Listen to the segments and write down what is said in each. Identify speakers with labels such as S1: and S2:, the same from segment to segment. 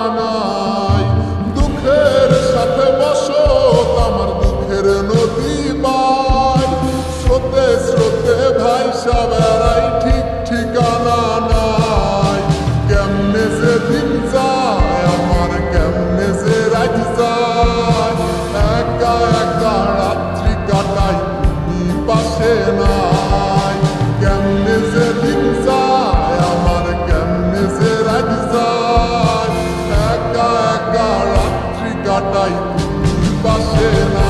S1: Amen. bastığına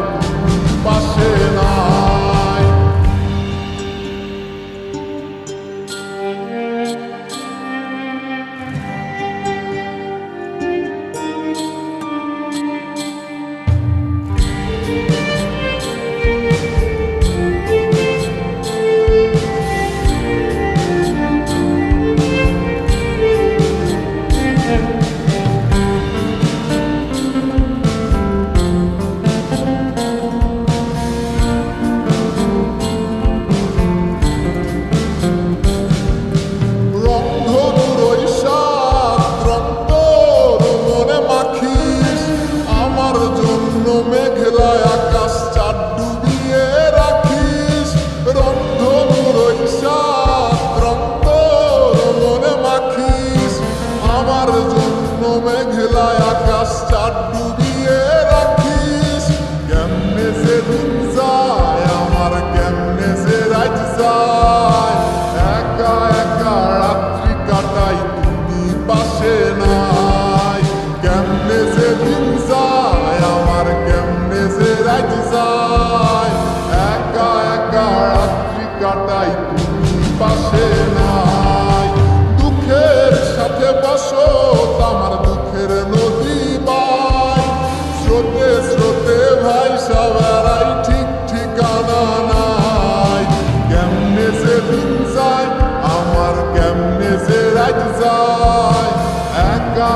S1: রাখিস। কেমনে সে যায়, আমার কেমনে সে রাজ যায়। একা একা কাটাই, তুমি পাশে নাই। কেমনে সে দিন যায়, আমার কেমনে সে রাজ যায়। একা একা রাত্রি পাশে নাই। সাথে বসো আমার দুঃখের নদী বাই স্রোতে স্রোতে ভাই, সবারাই ঠিক ঠিকানা নাই। কেমনে সে দিন যায়, আমার কেমনে সে রাত যায়। একা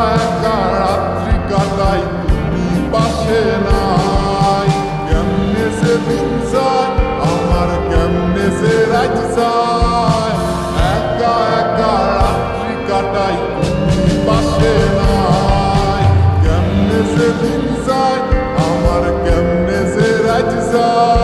S1: Senhor.